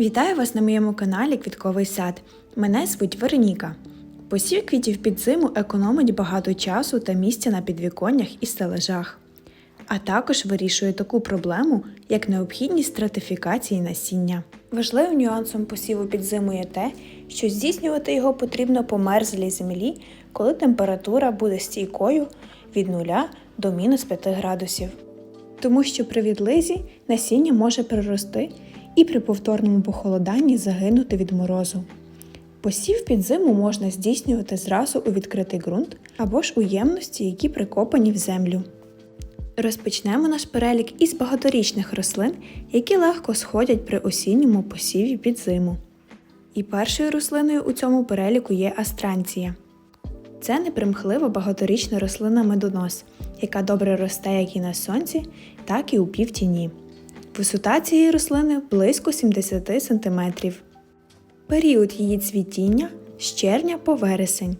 Вітаю вас на моєму каналі Квітковий сад. Мене звуть Вероніка. Посів квітів під зиму економить багато часу та місця на підвіконнях і стележах, а також вирішує таку проблему, як необхідність стратифікації насіння. Важливим нюансом посіву під зиму є те, що здійснювати його потрібно по мерзлій землі, коли температура буде стійкою від 0 до мінус 5 градусів. Тому що при відлизі насіння може прирости і при повторному похолоданні загинути від морозу. Посів під зиму можна здійснювати зразу у відкритий ґрунт або ж у ємності, які прикопані в землю. Розпочнемо наш перелік із багаторічних рослин, які легко сходять при осінньому посіві під зиму. І першою рослиною у цьому переліку є астранція. Це непримхлива багаторічна рослина медонос, яка добре росте як і на сонці, так і у півтіні. Висота цієї рослини близько 70 см. Період її цвітіння з червня по вересень.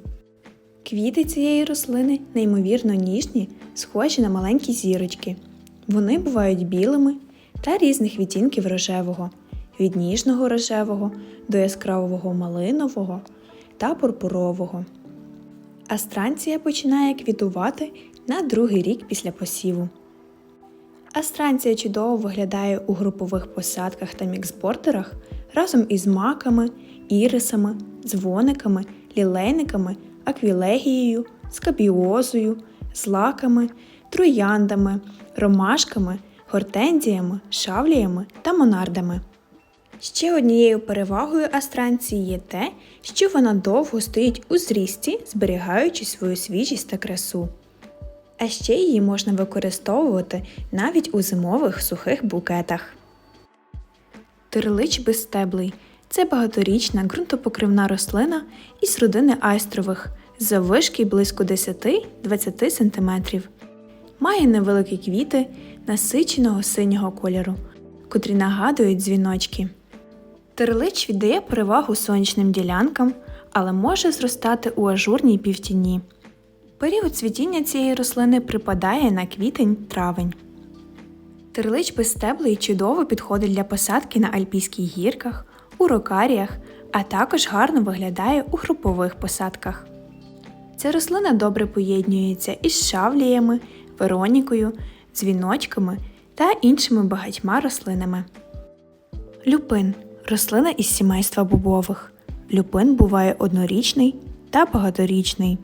Квіти цієї рослини неймовірно ніжні, схожі на маленькі зірочки. Вони бувають білими та різних відтінків рожевого, від ніжного рожевого до яскравого малинового та пурпурового. Астранція починає квітувати на другий рік після посіву. Астранція чудово виглядає у групових посадках та міксбордерах разом із маками, ірисами, дзвониками, лілейниками, аквілегією, скабіозою, злаками, трояндами, ромашками, гортензіями, шавліями та монардами. Ще однією перевагою астранції є те, що вона довго стоїть у зрісті, зберігаючи свою свіжість та красу. А ще її можна використовувати навіть у зимових сухих букетах. Терлич безстеблий це багаторічна ґрунтопокривна рослина із родини айстрових заввишки близько 10-20 см. Має невеликі квіти насиченого синього кольору, котрі нагадують дзвіночки. Терлич віддає перевагу сонячним ділянкам, але може зростати у ажурній півтіні. Період цвітіння цієї рослини припадає на квітень-травень. Терлич безстеблий чудово підходить для посадки на альпійських гірках, у рокаріях, а також гарно виглядає у групових посадках. Ця рослина добре поєднується із шавліями, веронікою, дзвіночками та іншими багатьма рослинами. Люпин рослина із сімейства бобових. Люпин буває однорічний та багаторічний.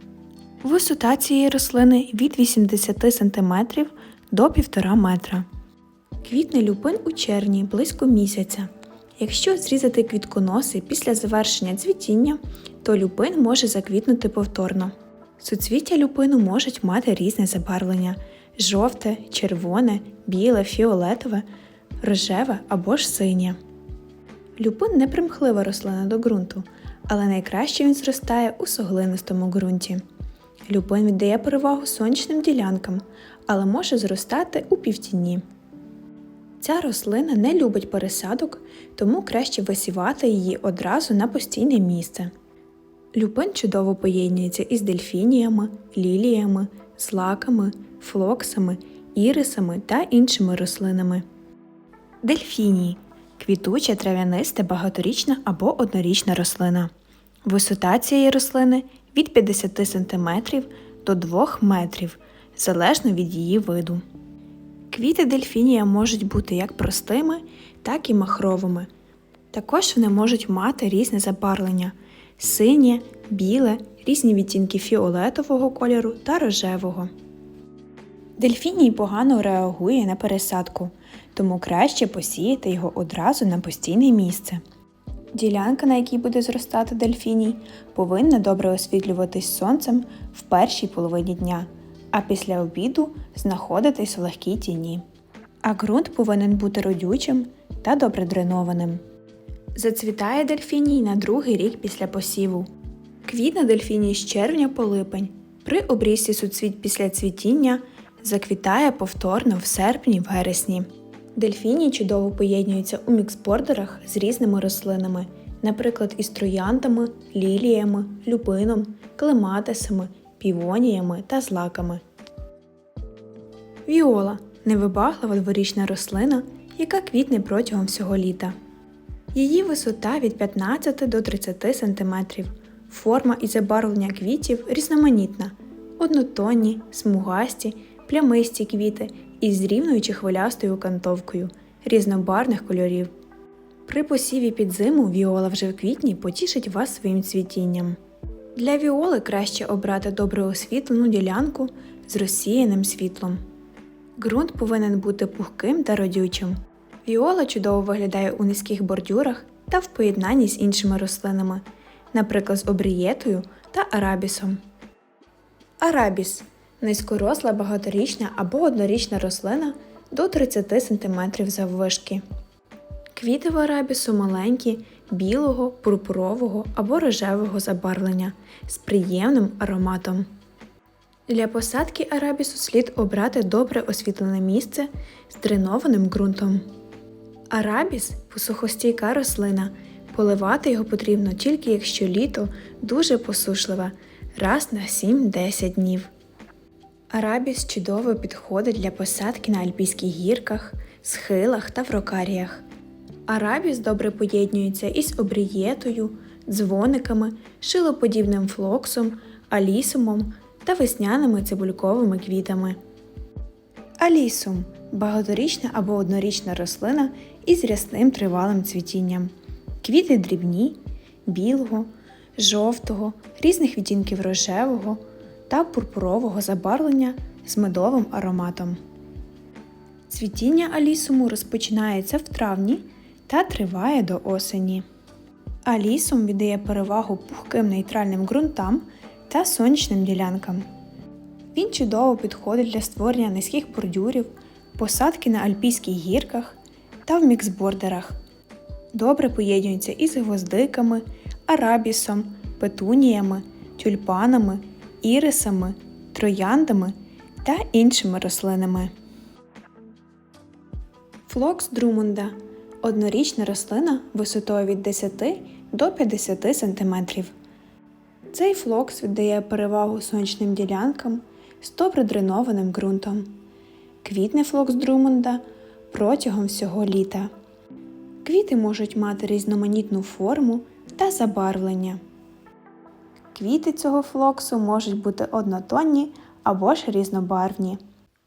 Висота цієї рослини від 80 см до 1,5 метра. Квітне люпин у червні близько місяця. Якщо зрізати квітконоси після завершення цвітіння, то люпин може заквітнути повторно. Суцвіття люпину можуть мати різне забарвлення жовте, червоне, біле, фіолетове, рожеве або ж синє. Люпин не примхлива рослина до ґрунту, але найкраще він зростає у соглинистому ґрунті. Люпин віддає перевагу сонячним ділянкам, але може зростати у півтіні. Ця рослина не любить пересадок, тому краще висівати її одразу на постійне місце. Люпин чудово поєднується із дельфініями, ліліями, злаками, флоксами, ірисами та іншими рослинами. Дельфінії квітуча трав'яниста багаторічна або однорічна рослина. Висота цієї рослини від 50 см до 2 метрів, залежно від її виду. Квіти дельфінія можуть бути як простими, так і махровими. Також вони можуть мати різне забарвлення синє, біле, різні відтінки фіолетового кольору та рожевого. Дельфіній погано реагує на пересадку, тому краще посіяти його одразу на постійне місце. Ділянка, на якій буде зростати дельфіній, повинна добре освітлюватись сонцем в першій половині дня, а після обіду знаходитись в легкій тіні. А ґрунт повинен бути родючим та добре дренованим. Зацвітає дельфіній на другий рік після посіву. Квітне дельфіній з червня по липень. При обрізці суцвіть після цвітіння заквітає повторно в серпні-вересні. Дельфінії чудово поєднуються у міксбордерах з різними рослинами, наприклад, із трояндами, ліліями, люпином, клематисами, півоніями та злаками. Віола невибаглива дворічна рослина, яка квітне протягом всього літа. Її висота від 15 до 30 см. Форма і забарвлення квітів різноманітна, однотонні, смугасті, плямисті квіти із рівною чи хвилястою окантовкою різнобарвних кольорів. При посіві під зиму віола вже в квітні потішить вас своїм цвітінням. Для віоли краще обрати добре освітлену ділянку з розсіяним світлом. Ґрунт повинен бути пухким та родючим. Віола чудово виглядає у низьких бордюрах та в поєднанні з іншими рослинами, наприклад, з обрієтою та арабісом. Арабіс низькоросла багаторічна або однорічна рослина до 30 см заввишки. Квіти в арабісу маленькі, білого, пурпурового або рожевого забарвлення з приємним ароматом. Для посадки арабісу слід обрати добре освітлене місце з дренованим ґрунтом. Арабіс посухостійка рослина. Поливати його потрібно тільки якщо літо дуже посушливе раз на 7-10 днів. Арабіс чудово підходить для посадки на альпійських гірках, схилах та в рокаріях. Арабіс добре поєднується із обрієтою, дзвониками, шилоподібним флоксом, алісумом та весняними цибульковими квітами. Алісум багаторічна або однорічна рослина із рясним тривалим цвітінням. Квіти дрібні, білого, жовтого, різних відтінків рожевого та пурпурового забарвлення з медовим ароматом. Цвітіння алісуму розпочинається в травні та триває до осені. Алісум віддає перевагу пухким нейтральним ґрунтам та сонячним ділянкам. Він чудово підходить для створення низьких бордюрів, посадки на альпійських гірках та в міксбордерах. Добре поєднується із гвоздиками, арабісом, петуніями, тюльпанами, ірисами, трояндами та іншими рослинами. Флокс Друмунда однорічна рослина висотою від 10 до 50 см. Цей флокс віддає перевагу сонячним ділянкам з добре ґрунтом. Квітне флокс Друмунда протягом всього літа. Квіти можуть мати різноманітну форму та забарвлення. Квіти цього флоксу можуть бути однотонні або ж різнобарвні.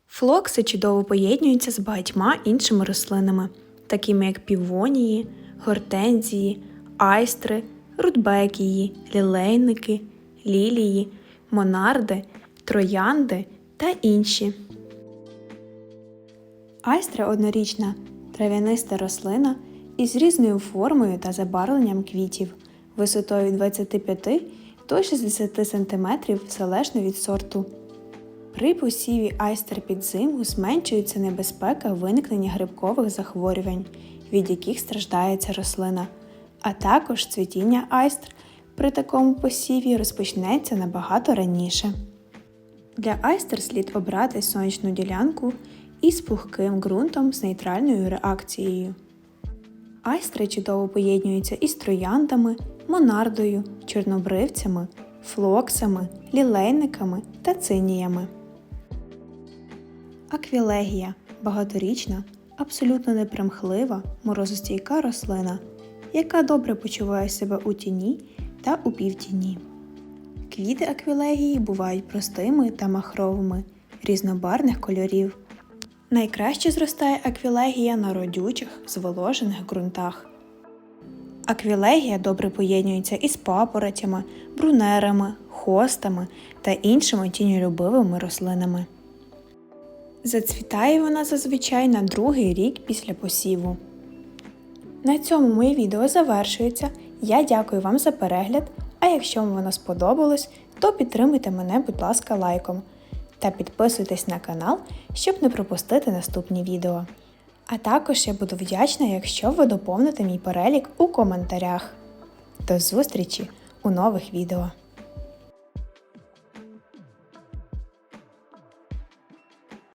Флокси чудово поєднуються з багатьма іншими рослинами, такими як півонії, гортензії, айстри, рудбекії, лілейники, лілії, монарди, троянди та інші. Айстра однорічна трав'яниста рослина із різною формою та забарвленням квітів, висотою 25 до 60 см залежно від сорту. При посіві айстер під зиму зменшується небезпека виникнення грибкових захворювань, від яких страждає ця рослина, а також цвітіння айстр при такому посіві розпочнеться набагато раніше. Для айстер слід обрати сонячну ділянку із пухким ґрунтом з нейтральною реакцією. Айстри чудово поєднуються із трояндами, монардою, чорнобривцями, флоксами, лілейниками та циніями. Аквілегія багаторічна, абсолютно непримхлива, морозостійка рослина, яка добре почуває себе у тіні та у півтіні. Квіти аквілегії бувають простими та махровими, різнобарних кольорів. Найкраще зростає аквілегія на родючих, зволожених ґрунтах. Аквілегія добре поєднується із папоротями, брунерами, хостами та іншими тіньолюбивими рослинами. Зацвітає вона зазвичай на другий рік після посіву. На цьому моє відео завершується. Я дякую вам за перегляд, а якщо вам воно сподобалось, то підтримуйте мене, будь ласка, лайком та підписуйтесь на канал, щоб не пропустити наступні відео. А також я буду вдячна, якщо ви доповните мій перелік у коментарях. До зустрічі у нових відео!